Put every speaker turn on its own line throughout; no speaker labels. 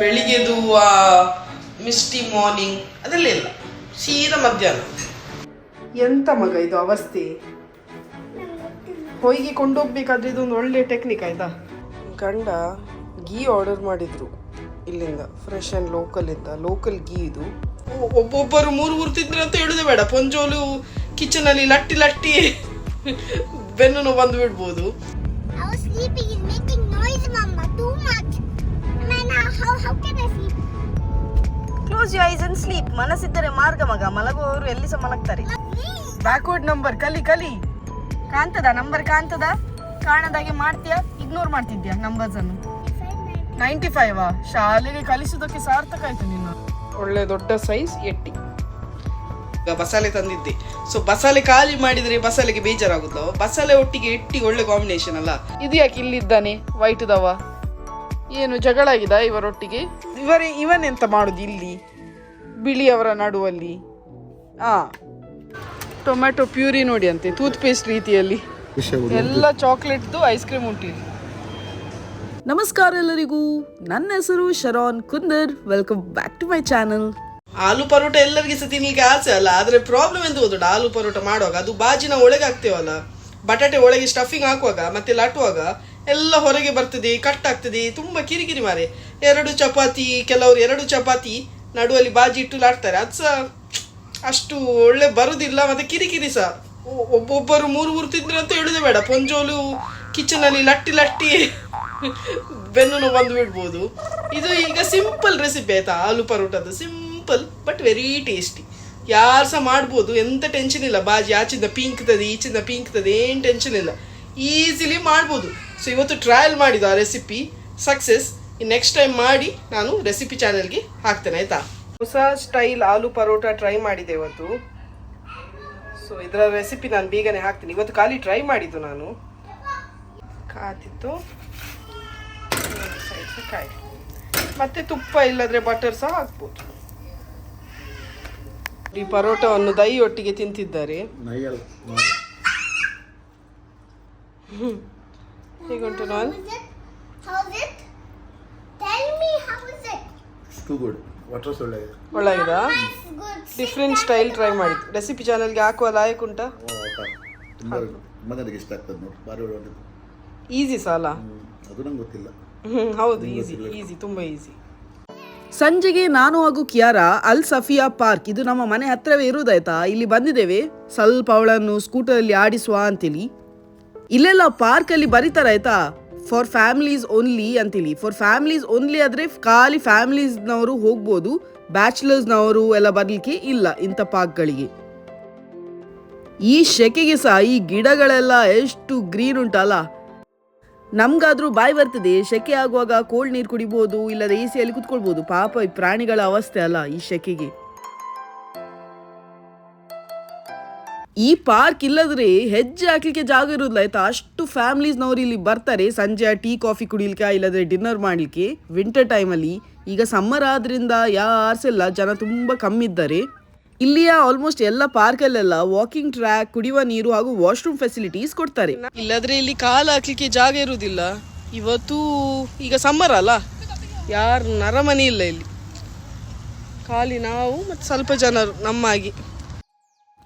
ಬೆಳಿಗ್ಗೆದು ಆ Misty morning ಅದೆಲ್ಲ ಇಲ್ಲ. ಸೀದಾ ಮಧ್ಯಾಹ್ನ. ಎಂತ ಮಗ ಇದು ಅವಸ್ಥೆ? ಹೊಯ್ಗೆ ಕೊಂಡೋಗ್ಬೇಕಾದ್ರೆ ಇದೊಂದು ಒಳ್ಳೆ ಟೆಕ್ನಿಕ್ ಆಯ್ತಾ? ಗಂಡ ಗೀ ಆರ್ಡರ್ ಮಾಡಿದ್ರು ಇಲ್ಲಿಂದ ಫ್ರೆಶ್ ಆ್ಯಂಡ್ ಇದ್ದ ಲೋಕಲ್ ಗೀ ಇದು. ಒಬ್ಬೊಬ್ಬರು ಮೂರು ಮೂರು ತಿಂದ್ರೆ ಅಂತ ಹೇಳುದೇ ಬೇಡ. ಪೊಂಜೋಲು ಕಿಚನಲ್ಲಿ ಲಟ್ಟಿ ಲಟ್ಟಿ ಬೆನ್ನು ಬಂದು ಬಿಡ್ಬೋದು.
How, how can I sleep?
Close you eyes and sleep ಮನಸ್ಸಿದ್ದರೆ ಮಾರ್ಗ ಮಗ. ಮಲಗುವವರು ಎಲ್ಲಿ ಸಹ ಮಲಗ್ತಾರೆ? ಬ್ಯಾಕ್ವರ್ಡ್ ನಂಬರ್ ಕಲಿ ಕಲಿ. ಕಾಣ್ತದ? ನಂಬರ್ ಕಾಣ್ತದ? ಕಾಣದಾಗೆ ಮಾಡ್ತೀಯಾ? ಇಗ್ನೋರ್ ಮಾಡ್ತಿದ್ಯಾ ನಂಬರ್ಸ್ ಅನ್ನು? ನೈಂಟಿ ಫೈವ್ ಶಾಲೆಗೆ ಕಲಿಸೋದಕ್ಕೆ ಸಾರ್ಥಕ ಆಯ್ತು ನೀನು
ಒಳ್ಳೆ ದೊಡ್ಡ ಸೈಜ್ ಎಟ್ಟಿ. ಈಗ ಬಸಾಲೆ ತಂದಿದ್ದೆ. ಸೊ ಬಸಾಲೆ ಖಾಲಿ ಮಾಡಿದ್ರೆ ಬಸಾಲೆಗೆ ಬೇಜಾರಾಗುತ್ತವ ಬಸಾಲೆ ಒಟ್ಟಿಗೆ ಎಟ್ಟಿ ಒಳ್ಳೆ ಕಾಂಬಿನೇಷನ್ ಅಲ್ಲ? ಇದು ಯಾಕೆ ಇಲ್ಲಿದ್ದಾನೆ? ವೈಟ್ ದವ? ಏನು ಜಗಳ ಆಗಿದ ಇವರೊಟ್ಟಿಗೆ? ಇವರೇ ಇವನೆಂತ ಮಾಡುದು ಇಲ್ಲಿ? ಬಿಳಿಯವರ ನಡುವಲ್ಲಿ. ಆ. ಟೊಮ್ಯಾಟೊ ಪ್ಯೂರಿ ನೋಡಿ ಅಂತೆ ಟೂತ್ ಪೇಸ್ಟ್ ರೀತಿಯಲ್ಲಿ ಎಲ್ಲ ಚಾಕ್ಲೇಟ್ದು ಐಸ್ ಕ್ರೀಮ್ ಉಂಟು
ನಮಸ್ಕಾರ ಎಲ್ಲರಿಗೂ. ನನ್ನ ಹೆಸರು Sharon Kundar. Welcome back to my channel
aloo paratha ಎಲ್ಲರಿಗೂ ಸಹ ತಿನ್ಲಿಕ್ಕೆ ಆಸೆ ಅಲ್ಲ ಆದ್ರೆ ಪ್ರಾಬ್ಲಮ್ ಎಂದು ಗೊತ್ತುಂಟ? ಆಲೂ ಪರೋಟ ಮಾಡುವಾಗ ಅದು ಬಾಜಿನ ಒಳಗೆ ಹಾಕ್ತೇವಲ್ಲ? ಬಟಾಟೆ ಒಳಗೆ ಸ್ಟಫಿಂಗ್ ಹಾಕುವಾಗ ಮತ್ತೆ ಲಟ್ಟುವಾಗ ಎಲ್ಲ ಹೊರಗೆ ಬರ್ತದೆ ಕಟ್ ಆಗ್ತದೆ ತುಂಬಾ ಕಿರಿಕಿರಿ ಮಾರೆ. ಎರಡು ಚಪಾತಿ, ಕೆಲವರು ಎರಡು ಚಪಾತಿ, ನಡುವಲ್ಲಿ ಬಾಜಿ ಇಟ್ಟು ಲಾಡ್ತಾರೆ. ಅದು ಸಹ ಅಷ್ಟು ಒಳ್ಳೆ ಬರುದಿಲ್ಲ, ಮತ್ತೆ ಕಿರಿಕಿರಿ ಸಹ. ಒಬ್ಬೊಬ್ಬರು ಮೂರು ಮೂರು ಅಂತ ಹೇಳುದೇ ಬೇಡ. ಪೊಂಜೋಲು ಕಿಚನಲ್ಲಿ ಲಟ್ಟಿ ಲಟ್ಟಿ ಬೆನ್ನು ಬಂದು ಬಿಡ್ಬೋದು. ಇದು ಈಗ ಸಿಂಪಲ್ ರೆಸಿಪಿ ಆಯ್ತಾ? ಆಲೂ ಪರೋಟದ ಸಿಂಪಲ್, ಬಟ್ ವೆರಿ ಟೇಸ್ಟಿ ಯಾರು ಸಹ ಮಾಡ್ಬೋದು, ಎಂತ ಟೆನ್ಷನ್ ಇಲ್ಲ. ಬಾಜಿ ಆಚಿಂದ ಪಿಂಕ್ತದೆ ಈಚಿಂದ ಪಿಂಕ್ತದೆ ಏನು ಟೆನ್ಷನ್ ಇಲ್ಲ. ಈಸಿಲಿ ಮಾಡ್ಬೋದು. ಸೊ ಇವತ್ತು ಟ್ರಯಲ್ ಮಾಡಿದ್ದು ಆ ರೆಸಿಪಿ ಸಕ್ಸಸ್ ನೆಕ್ಸ್ಟ್ ಟೈಮ್ ಮಾಡಿ ನಾನು ರೆಸಿಪಿ ಚಾನಲ್ಗೆ ಹಾಕ್ತೇನೆ ಆಯ್ತಾ? ಹೊಸ ಸ್ಟೈಲ್ ಆಲೂ ಪರೋಟ ಟ್ರೈ ಮಾಡಿದೆ ಇವತ್ತು. ಸೊ ಇದರ ರೆಸಿಪಿ ನಾನು ಬೇಗನೆ ಹಾಕ್ತೀನಿ. ಇವತ್ತು ಖಾಲಿ ಟ್ರೈ ಮಾಡಿದ್ದು ನಾನು. ಕಾದಿತ್ತು ಕಾಯಿ. ಮತ್ತೆ ತುಪ್ಪ ಇಲ್ಲದ್ರೆ ಬಟರ್ ಸಹ ಹಾಕ್ಬೋದು. ಈ ಪರೋಟವನ್ನು ದಹಿ ಒಟ್ಟಿಗೆ ತಿಂತಿದ್ದಾರೆ ಹೇಗುಂಟು ನಾನು
How's it? Tell me how is it?
Too good water ಸೊಳ್ಳೆ
ಒಳ್ಳೆಯದಾ ಡಿಫ್ರೆಂಟ್ ಸ್ಟೈಲ್ ಟ್ರೈ ಮಾಡಿದ್ದು ರೆಸಿಪಿ ಚಾನಲ್ಗೆ ಹಾಕುವ ಲಾಯಕ್ ಉಂಟಾ?
ತುಂಬ ಇಷ್ಟ ಆಗ್ತದೆ ನೋಡಿ. ಭಾರಿ ಒಳ್ಳೆ
ಈಸಿ ಸಾಲ?
ಅದು ನಂಗೆ ಗೊತ್ತಿಲ್ಲ.
ಹೌದು ಈಸಿ ಈಸಿ ತುಂಬ ಈಸಿ
ಸಂಜೆಗೆ ನಾನು ಹಾಗೂ ಕಿಯಾರಾ ಅಲ್ ಸಫಿಯಾ ಪಾರ್ಕ್ ಇದು ನಮ್ಮ ಮನೆ ಹತ್ರವೇ ಇರುವುದಾಯ್ತಾ ಇಲ್ಲಿ ಬಂದಿದ್ದೇವೆ. ಸ್ವಲ್ಪ ಅವಳನ್ನು ಸ್ಕೂಟರಲ್ಲಿ ಆಡಿಸುವ ಅಂತೇಳಿ. ಇಲ್ಲೆಲ್ಲ ಪಾರ್ಕಲ್ಲಿ ಬರೀತಾರಾಯ್ತಾ ಫಾರ್ ಫ್ಯಾಮಿಲೀಸ್ ಓನ್ಲಿ ಅಂತೇಳಿ ಫಾರ್ ಫ್ಯಾಮಿಲೀಸ್ ಓನ್ಲಿ ಆದ್ರೆ ಖಾಲಿ ಫ್ಯಾಮಿಲೀಸ್ನವರು ಹೋಗ್ಬೋದು ಬ್ಯಾಚುಲರ್ಸ್ನವರು ಎಲ್ಲ ಬರಲಿಕ್ಕೆ ಇಲ್ಲ ಇಂಥ ಪಾರ್ಕ್ಗಳಿಗೆ ಈ ಶೆಕೆಗೆ ಸಹ ಈ ಗಿಡಗಳೆಲ್ಲ ಎಷ್ಟು ಗ್ರೀನ್ ಉಂಟಲ್ಲ? ನಮ್ಗಾದ್ರೂ ಬಾಯಿ ಬರ್ತದೆ, ಶೆಕೆ ಆಗುವಾಗ ಕೋಲ್ಡ್ ನೀರು ಕುಡಿಬೋದು, ಇಲ್ಲದ ಎ ಸಿಯಲ್ಲಿ ಕುತ್ಕೊಳ್ಬೋದು. ಪಾಪ ಈ ಪ್ರಾಣಿಗಳ ಅವಸ್ಥೆ ಅಲ್ಲ ಈ ಶೆಕೆಗೆ. ಈ ಪಾರ್ಕ್ ಇಲ್ಲದ್ರೆ ಹೆಜ್ಜೆ ಹಾಕ್ಲಿಕ್ಕೆ ಜಾಗ ಇರೋದಿಲ್ಲ. ಆಯ್ತಾ? ಅಷ್ಟು ಫ್ಯಾಮಿಲೀಸ್ನವ್ರು ಇಲ್ಲಿ ಬರ್ತಾರೆ. ಸಂಜೆ ಟೀ, ಕಾಫಿ ಕುಡಿಲಿಕ್ಕೆ, ಇಲ್ಲದ್ರೆ ಡಿನ್ನರ್ ಮಾಡಲಿಕ್ಕೆ. ವಿಂಟರ್ ಟೈಮಲ್ಲಿ ಈಗ ಸಮ್ಮರ್ ಆದ್ರಿಂದ ಯಾರ್ಸೆಲ್ಲ ಜನ ತುಂಬ ಕಮ್ಮಿ ಇದ್ದಾರೆ. ಇಲ್ಲಿಯ ಆಲ್ಮೋಸ್ಟ್ ಎಲ್ಲ ಪಾರ್ಕಲ್ಲೆಲ್ಲ ವಾಕಿಂಗ್ ಟ್ರ್ಯಾಕ್ ಕುಡಿಯುವ ನೀರು ಹಾಗೂ ವಾಶ್ರೂಮ್ ಫೆಸಿಲಿಟೀಸ್ ಕೊಡ್ತಾರೆ.
ಇಲ್ಲದ್ರೆ ಇಲ್ಲಿ ಕಾಲು ಹಾಕ್ಲಿಕ್ಕೆ ಜಾಗ ಇರುವುದಿಲ್ಲ ಇವತ್ತು ಈಗ ಸಮ್ಮರ್ ಅಲ್ಲ. ಯಾರು ನರಮನೆ ಇಲ್ಲ ಇಲ್ಲಿ. ಖಾಲಿ ನಾವು ಮತ್ತು ಸ್ವಲ್ಪ ಜನರು ನಮ್ಮಾಗಿ.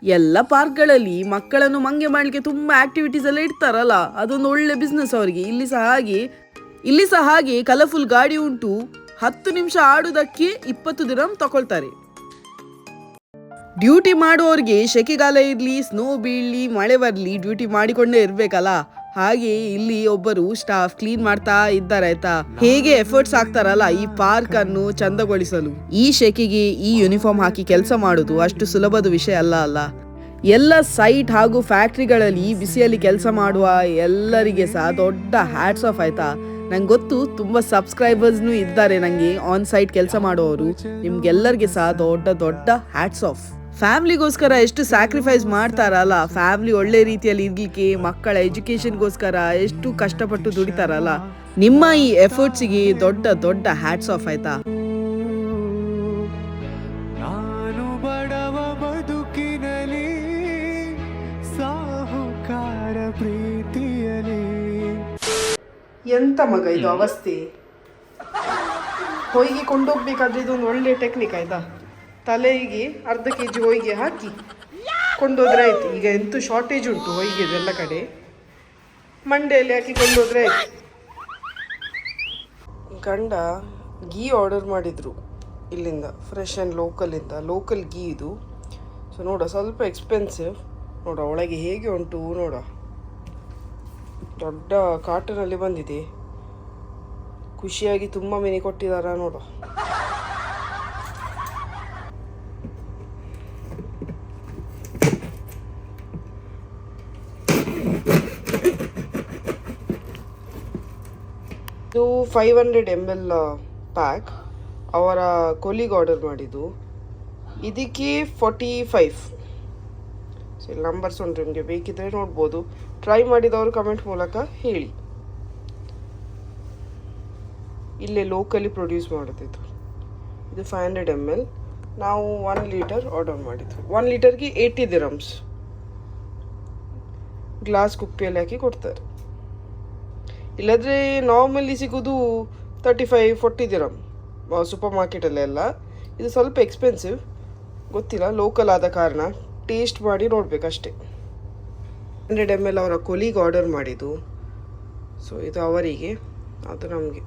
ಎಲ್ಲ ಪಾರ್ಕ್ಗಳಲ್ಲಿ ಮಕ್ಕಳನ್ನು ಮಂಗೆ ಮಾಡ್ಲಿಕ್ಕೆ ತುಂಬ ಆಕ್ಟಿವಿಟೀಸ್ ಎಲ್ಲ ಇಡ್ತಾರಲ್ಲ, ಅದೊಂದು ಒಳ್ಳೆ ಬಿಸ್ನೆಸ್ ಅವರಿಗೆ. ಇಲ್ಲಿ ಸಹ ಹಾಗೆ, ಇಲ್ಲಿ ಸಹ ಹಾಗೆ ಕಲರ್ಫುಲ್ ಗಾಡಿ ಉಂಟು. ಹತ್ತು ನಿಮಿಷ ಆಡುವುದಕ್ಕೆ ಇಪ್ಪತ್ತು ದಿನ ತಗೊಳ್ತಾರೆ. ಡ್ಯೂಟಿ ಮಾಡುವವರಿಗೆ ಶೆಕೆಗಾಲ ಇರಲಿ ಸ್ನೋ ಬೀಳಲಿ, ಮಳೆ ಬರಲಿ ಡ್ಯೂಟಿ ಮಾಡಿಕೊಂಡೇ ಇರ್ಬೇಕಲ್ಲ. ಹಾಗೆ ಇಲ್ಲಿ ಒಬ್ಬರು ಸ್ಟಾಫ್ ಕ್ಲೀನ್ ಮಾಡ್ತಾ ಇದ್ದಾರೆ ಆಯ್ತಾ? ಹೇಗೆ ಎಫರ್ಟ್ಸ್ ಹಾಕ್ತಾರಲ್ಲ ಈ ಪಾರ್ಕ್ ಅನ್ನು ಚಂದಗೊಳಿಸಲು? ಈ ಶೆಕೆಗೆ ಈ ಯೂನಿಫಾರ್ಮ್ ಹಾಕಿ ಕೆಲಸ ಮಾಡುದು ಅಷ್ಟು ಸುಲಭದ ವಿಷಯ ಅಲ್ಲ ಅಲ್ಲ? ಎಲ್ಲ ಸೈಟ್ ಹಾಗೂ ಫ್ಯಾಕ್ಟ್ರಿಗಳಲ್ಲಿ ಬಿಸಿಯಲ್ಲಿ ಕೆಲಸ ಮಾಡುವ ಎಲ್ಲರಿಗೆ ಸಹ ದೊಡ್ಡ ಹ್ಯಾಟ್ಸ್ ಆಫ್ ಆಯ್ತಾ? ನಂಗೆ ಗೊತ್ತು ತುಂಬ ಸಬ್ಸ್ಕ್ರೈಬರ್ಸ್ನು ಇದ್ದಾರೆ ನನಗೆ ಆನ್ ಸೈಟ್ ಕೆಲಸ ಮಾಡುವವರು. ನಿಮ್ಗೆಲ್ಲರಿಗೆ ಸಹ ದೊಡ್ಡ ದೊಡ್ಡ ಹ್ಯಾಟ್ಸ್ ಆಫ್ ಫ್ಯಾಮ್ಲಿಗೋಸ್ಕರ ಎಷ್ಟು ಸ್ಯಾಕ್ರಿಫೈಸ್ ಮಾಡ್ತಾರಲ್ಲ ಫ್ಯಾಮ್ಲಿ ಒಳ್ಳೆ ರೀತಿಯಲ್ಲಿ ಇರ್ಲಿಕ್ಕೆ ಮಕ್ಕಳ ಎಜುಕೇಶನ್ಗೋಸ್ಕರ ಎಷ್ಟು ಕಷ್ಟಪಟ್ಟು ದುಡಿತಾರಲ್ಲ. ನಿಮ್ಮ ಈ ಎಫರ್ಟ್ಸಿಗೆ ದೊಡ್ಡ ದೊಡ್ಡ ಹ್ಯಾಟ್ಸ್ ಆಫ್ ಆಯ್ತಾ?
ನಾನು ಬಡವ ಬದುಕಿನಲಿ ಸಾಹುಕಾರ ಪ್ರೀತಿಯಲಿ
ಎಂತ ಮಗ ಇದು ಅವಸ್ಥೆ?
ಹೊಯ್ಗೆ ಕೊಂಡೋಗ್ಬೇಕಾದ್ರೆ ಇದೊಂದು ಒಳ್ಳೆ ಟೆಕ್ನಿಕ್ ಆಯ್ತಾ? ತಲೆಗೆ ಅರ್ಧ ಕೆ ಜಿ ಹೊಯ್ಗೆ ಹಾಕಿ ಕೊಂಡೋದ್ರೆ ಆಯ್ತು. ಈಗ ಎಂತೂ ಶಾರ್ಟೇಜ್ ಉಂಟು ಹೊಯ್ಗೆದು ಎಲ್ಲ ಕಡೆ. ಮಂಡೆಯಲ್ಲಿ ಹಾಕಿ ಕೊಂಡೋದ್ರೆ ಆಯ್ತು. ಗಂಡ ಗೀ ಆರ್ಡರ್ ಮಾಡಿದ್ರು ಇಲ್ಲಿಂದ ಫ್ರೆಶ್ ಆ್ಯಂಡ್ ಲೋಕಲಿಂದ ಲೋಕಲ್ ಗೀ ಇದು. ಸೊ ನೋಡ, ಸ್ವಲ್ಪ ಎಕ್ಸ್ಪೆನ್ಸಿವ್ ನೋಡ, ಒಳಗೆ ಹೇಗೆ ಉಂಟು ನೋಡ. ದೊಡ್ಡ ಕಾಟನಲ್ಲಿ ಬಂದಿದೆ. ಖುಷಿಯಾಗಿ ತುಂಬ ಮಿನಿ ಕೊಟ್ಟಿದಾರ ನೋಡು ಇದು five hundred M L pack ಅವರ ಕೊಲಿಗೆ ಆರ್ಡರ್ ಮಾಡಿದ್ದು. ಇದಕ್ಕೆ ಫಾರ್ಟಿ ಫೈವ್ ಸೊ ಇಲ್ಲಿ ನಂಬರ್ಸ್ ಉಂಟು ನಿಮಗೆ ಬೇಕಿದ್ರೆ ನೋಡ್ಬೋದು. ಟ್ರೈ ಮಾಡಿದವರು ಕಮೆಂಟ್ ಮೂಲಕ ಹೇಳಿ. ಇಲ್ಲೇ ಲೋಕಲಿ ಪ್ರೊಡ್ಯೂಸ್ ಮಾಡೋದಿದ್ದು ಇದು. ಫೈವ್ ಹಂಡ್ರೆಡ್ ಎಂ ಎಲ್ ನಾವು ಒನ್ ಲೀಟರ್ ಆರ್ಡರ್ ಮಾಡಿದ್ದು. ಒನ್ ಲೀಟರ್ಗೆ ಏಯ್ಟಿ ದಿರಮ್ಸ್ ಗ್ಲಾಸ್ ಕುಪ್ಪಿಯಲ್ಲಿ ಹಾಕಿ ಕೊಡ್ತಾರೆ. ಇಲ್ಲದ್ರೆ ನಾರ್ಮಲಿ ಸಿಗೋದು thirty five forty dirham super ಮಾರ್ಕೆಟಲ್ಲೆಲ್ಲ ಇದು ಸ್ವಲ್ಪ ಎಕ್ಸ್ಪೆನ್ಸಿವ್ ಗೊತ್ತಿಲ್ಲ ಲೋಕಲ್ ಆದ ಕಾರಣ. ಟೇಸ್ಟ್ ಮಾಡಿ ನೋಡಬೇಕಷ್ಟೇ. ಹಂಡ್ರೆಡ್ ಎಂ ಎಲ್ ಅವರ ಕೊಲಿಗೆ ಆರ್ಡರ್ ಮಾಡಿದ್ದು. ಸೊ ಇದು ಅವರಿಗೆ, ಅದು ನಮಗೆ.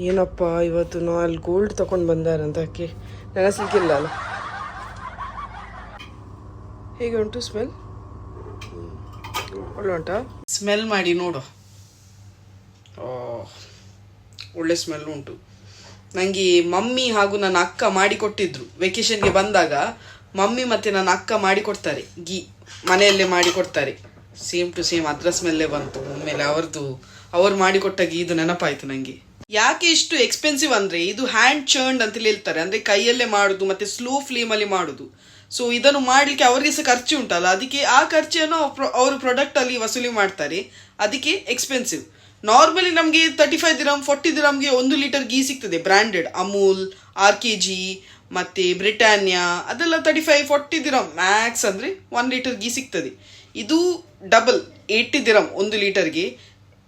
ಏನಪ್ಪ, ಇವತ್ತು ನಾ ಅಲ್ಲಿ ಗೋಲ್ಡ್ ತಗೊಂಡು ಬಂದಾರಂತ ಅದಕ್ಕೆ ನೆನೆಸ್ಲಿಕ್ಕಿಲ್ಲ ಅಲ್ಲ? ಹೇಗೆ ಉಂಟು ಸ್ಮೆಲ್ ಒಳ್ಳೆ ಉಂಟಾ? ಸ್ಮೆಲ್ ಮಾಡಿ ನೋಡು. ಒಳ್ಳೆ ಸ್ಮೆಲ್ ಉಂಟು. ನನಗೆ ಮಮ್ಮಿ ಹಾಗೂ ನನ್ನ ಅಕ್ಕ ಮಾಡಿಕೊಟ್ಟಿದ್ರು. ವೆಕೇಶನ್ಗೆ ಬಂದಾಗ ಮಮ್ಮಿ ಮತ್ತೆ ನನ್ನ ಅಕ್ಕ ಮಾಡಿಕೊಡ್ತಾರೆ. ಗೀ, ಮನೆಯಲ್ಲೇ ಮಾಡಿಕೊಡ್ತಾರೆ. ಸೇಮ್ ಟು ಸೇಮ್ ಅದ್ರ ಸ್ಮೆಲ್ಲೇ ಬಂತು. ಆಮೇಲೆ ಅವ್ರದ್ದು ಅವ್ರು ಮಾಡಿಕೊಟ್ಟ ಗೀ ಇದು ನೆನಪಾಯ್ತು ನನಗೆ ಯಾಕೆ ಇಷ್ಟು ಎಕ್ಸ್ಪೆನ್ಸಿವ್ ಅಂದ್ರೆ, ಇದು ಹ್ಯಾಂಡ್ ಚರ್ನ್ಡ್ ಅಂತ ಹೇಳ್ತಾರೆ. ಅಂದ್ರೆ ಕೈಯಲ್ಲೇ ಮಾಡುದು, ಮತ್ತೆ ಸ್ಲೋ ಫ್ಲೇಮಲ್ಲಿ ಮಾಡೋದು. ಸೊ ಇದನ್ನು ಮಾಡಲಿಕ್ಕೆ ಅವರಿಗೆ ಸಹ ಖರ್ಚು ಉಂಟಲ್ಲ. ಅದಕ್ಕೆ ಆ ಖರ್ಚನ್ನು ಅವರು ಪ್ರಾಡಕ್ಟಲ್ಲಿ ವಸೂಲಿ ಮಾಡ್ತಾರೆ. ಅದಕ್ಕೆ ಎಕ್ಸ್ಪೆನ್ಸಿವ್ ನಾರ್ಮಲಿ ನಮಗೆ ತರ್ಟಿ ಫೈವ್ ದಿರಮ್ ಫೋರ್ಟಿ ದಿರಮ್ಗೆ ಒಂದು ಲೀಟರ್ ಗೀ ಸಿಗ್ತದೆ branded Amul R K G ಮತ್ತು ಬ್ರಿಟಾನಿಯಾ, ಅದೆಲ್ಲ thirty five forty dirham max ಅಂದರೆ ಒನ್ ಲೀಟರ್ ಗೀ ಸಿಗ್ತದೆ. ಇದು ಡಬಲ್ ಏಯ್ಟಿ ದಿರಮ್ ಒಂದು ಲೀಟರ್ಗೆ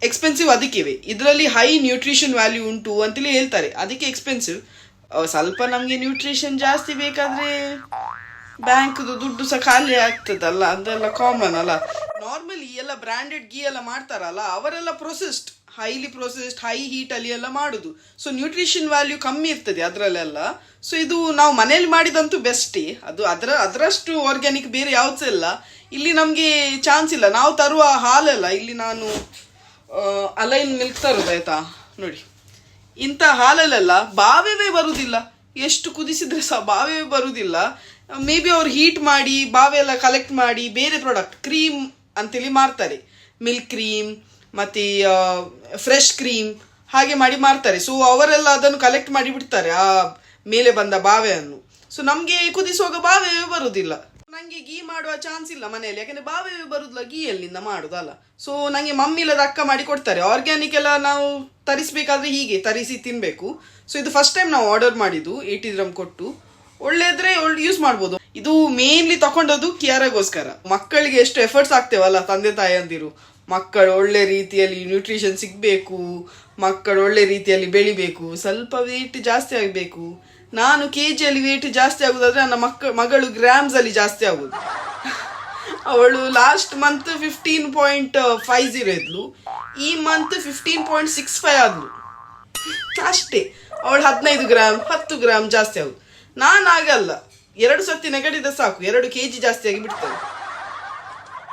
ಎಕ್ಸ್ಪೆನ್ಸಿವ್ ಅದಕ್ಕಿವೆ. ಇದರಲ್ಲಿ ಹೈ ನ್ಯೂಟ್ರಿಷನ್ ವ್ಯಾಲ್ಯೂ ಉಂಟು ಅಂತೇಳಿ ಹೇಳ್ತಾರೆ. ಅದಕ್ಕೆ ಎಕ್ಸ್ಪೆನ್ಸಿವ್ ಸ್ವಲ್ಪ ನಮಗೆ ನ್ಯೂಟ್ರಿಷನ್ ಜಾಸ್ತಿ ಬೇಕಾದರೆ ಬ್ಯಾಂಕ್ದು ದುಡ್ಡು ಸಹ ಖಾಲಿ ಆಗ್ತದಲ್ಲ, ಅದೆಲ್ಲ ಕಾಮನ್ ಅಲ್ಲ. ನಾರ್ಮಲಿ ಎಲ್ಲ ಬ್ರ್ಯಾಂಡೆಡ್ ಗೀ ಎಲ್ಲ ಮಾಡ್ತಾರಲ್ಲ, ಅವರೆಲ್ಲ ಪ್ರೊಸೆಸ್ಡ್ ಹೈಲಿ ಪ್ರೊಸೆಸ್ಡ್ ಹೈ ಹೀಟಲ್ಲಿ ಎಲ್ಲ ಮಾಡುದು. ಸೊ ನ್ಯೂಟ್ರಿಷನ್ ವ್ಯಾಲ್ಯೂ ಕಮ್ಮಿ ಇರ್ತದೆ ಅದರಲ್ಲೆಲ್ಲ. ಸೊ ಇದು ನಾವು ಮನೇಲಿ ಮಾಡಿದಂತೂ ಬೆಸ್ಟೇ ಅದು ಅದರ, ಅದರಷ್ಟು ಆರ್ಗ್ಯಾನಿಕ್ ಬೇರೆ ಯಾವ್ದು ಇಲ್ಲ. ಇಲ್ಲಿ ನಮಗೆ ಚಾನ್ಸ್ ಇಲ್ಲ. ನಾವು ತರುವ ಹಾಲೆಲ್ಲ, ಇಲ್ಲಿ ನಾನು ಅಲೈನ್ ಮಿಲ್ಕ್ ತರೋದು ಆಯ್ತಾ? ನೋಡಿ. ಇಂಥ ಹಾಲಲ್ಲೆಲ್ಲ ಬಾವೆವೇ ಬರುವುದಿಲ್ಲ ಎಷ್ಟು ಕುದಿಸಿದ್ರೆ ಸಹ ಬಾವೆವೇ ಬರುವುದಿಲ್ಲ ಮೇ ಬಿ ಅವ್ರು ಹೀಟ್ ಮಾಡಿ, ಬಾವೆ ಎಲ್ಲ ಕಲೆಕ್ಟ್ ಮಾಡಿ, ಬೇರೆ ಪ್ರಾಡಕ್ಟ್ ಕ್ರೀಮ್ ಅಂತೇಳಿ ಮಾರ್ತಾರೆ. ಮಿಲ್ಕ್ ಕ್ರೀಮ್ ಮತ್ತು ಫ್ರೆಶ್ ಕ್ರೀಮ್ ಹಾಗೆ ಮಾಡಿ ಮಾರ್ತಾರೆ. ಸೊ ಅವರೆಲ್ಲ ಅದನ್ನು ಕಲೆಕ್ಟ್ ಮಾಡಿ ಬಿಡ್ತಾರೆ, ಆ ಮೇಲೆ ಬಂದ ಬಾವೆಯನ್ನು. ಸೊ ನಮಗೆ ಕುದಿಸುವಾಗ ಬಾವೆ ಬರುವುದಿಲ್ಲ ನನಗೆ ಗೀ ಮಾಡುವ ಚಾನ್ಸ್ ಇಲ್ಲ ಮನೆಯಲ್ಲಿ, ಯಾಕಂದ್ರೆ ಬಾವೆ ಬರುದಿಲ್ಲ ಗೀ ಎಲ್ಲಿಂದ ಮಾಡುದಲ್ಲ ಸೊ ನನಗೆ ಮಮ್ಮಿ ಇಲ್ಲದ ಅಕ್ಕ ಮಾಡಿ ಕೊಡ್ತಾರೆ. ಆರ್ಗ್ಯಾನಿಕ್ ಎಲ್ಲ ನಾವು ತರಿಸ್ಬೇಕಾದ್ರೆ ಹೀಗೆ, ತರಿಸಿ ತಿನ್ನಬೇಕು ಸೊ ಇದು ಫಸ್ಟ್ ಟೈಮ್ ನಾವು ಆರ್ಡರ್ ಮಾಡಿದ್ದು ಏಯ್ಟಿ ಗ್ರಾಮ್ ಕೊಟ್ಟು. ಒಳ್ಳೆದ್ರೆ ಒಳ್ಳೆ ಯೂಸ್ ಮಾಡ್ಬೋದು. ಇದು ಮೇನ್ಲಿ ತಗೊಂಡದ್ದು ಕಿಯಾರಗೋಸ್ಕರ ಮಕ್ಕಳಿಗೆ ಎಷ್ಟು ಎಫರ್ಟ್ಸ್ ಆಗ್ತೇವಲ್ಲ ತಂದೆ ತಾಯಂದಿರು ಮಕ್ಕಳು ಒಳ್ಳೆ ರೀತಿಯಲ್ಲಿ ನ್ಯೂಟ್ರಿಷನ್ ಸಿಗಬೇಕು, ಮಕ್ಕಳು ಒಳ್ಳೆ ರೀತಿಯಲ್ಲಿ ಬೆಳಿಬೇಕು, ಸ್ವಲ್ಪ ವೇಟ್ ಜಾಸ್ತಿ ಆಗಬೇಕು. ನಾನು ಕೆ ಜಿಯಲ್ಲಿ ವೇಟ್ ಜಾಸ್ತಿ ಆಗೋದಾದ್ರೆ ನನ್ನ ಮಕ್ಕ, ಮಗಳು ಗ್ರಾಮ್ಸ್ ಅಲ್ಲಿ ಜಾಸ್ತಿ ಆಗೋದು. ಅವಳು last month fifteen point five zero ಇದ್ಲು. ಈ month fifteen point six five ಆದ್ಲು. ಅಷ್ಟೇ. ಅವಳು ಹದಿನೈದು ಗ್ರಾಮ್ ಹತ್ತು ಗ್ರಾಮ್ ಜಾಸ್ತಿ ಆಗುದು. ನಾನು ಆಗಲ್ಲ ಎರಡು ಸತಿ ನೆಗಡಿದ ಸಾಕು. ಎರಡು ಕೆ ಜಿ ಜಾಸ್ತಿ ಆಗಿ ಬಿಡ್ತದೆ.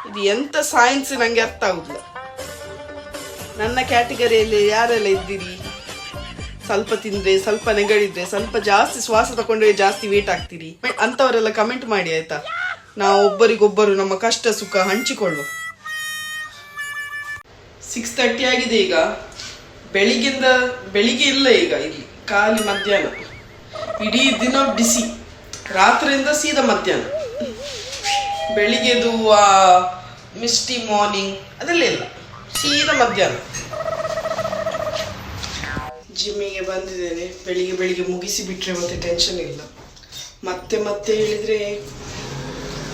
ಇದು ಎಂತ ಸೈನ್ಸ್ ನಂಗೆ ಅರ್ಥ ಆಗುದಿಲ್ಲ. ನನ್ನ ಕ್ಯಾಟಗರಿಯಲ್ಲಿ ಯಾರೆಲ್ಲ ಇದ್ದೀರಿ? ಸ್ವಲ್ಪ ತಿಂದ್ರೆ, ಸ್ವಲ್ಪ ನೆಗಡಿದ್ರೆ, ಸ್ವಲ್ಪ ಜಾಸ್ತಿ ಶ್ವಾಸ ತಗೊಂಡ್ರೆ ಜಾಸ್ತಿ ವೇಟ್ ಆಗ್ತೀರಿ? ಅಂತವರೆಲ್ಲ ಕಮೆಂಟ್ ಮಾಡಿ, ಆಯ್ತಾ? ನಾವು ಒಬ್ಬರಿಗೊಬ್ಬರು ನಮ್ಮ ಕಷ್ಟ, ಸುಖ ಹಂಚಿಕೊಳ್ಳು ಸಿಕ್ಸ್ ತರ್ಟಿ ಆಗಿದೆ ಈಗ. ಬೆಳಿಗ್ಗೆಯಿಂದ ಬೆಳಿಗ್ಗೆ ಇಲ್ಲ ಈಗ ಇಲ್ಲಿ. ಖಾಲಿ ಮಧ್ಯಾಹ್ನ. ಇಡೀ ದಿನ ಬಿಸಿ. ರಾತ್ರಿಯಿಂದ ಸೀದಾ ಮಧ್ಯಾಹ್ನ. ಬೆಳಿಗ್ಗೆದು ಆ ಮಿಸ್ಟಿ ಮಾರ್ನಿಂಗ್ ಅದೆಲ್ಲ ಇಲ್ಲ. ಸೀದಾ ಮಧ್ಯಾಹ್ನ. ಜಿಮ್ಮಿಗೆ ಬಂದಿದ್ದೇನೆ. ಬೆಳಿಗ್ಗೆ ಬೆಳಿಗ್ಗೆ ಮುಗಿಸಿ ಬಿಟ್ಟರೆ ಮತ್ತೆ ಟೆನ್ಷನ್ ಇಲ್ಲ. ಮತ್ತೆ ಮತ್ತೆ ಹೇಳಿದರೆ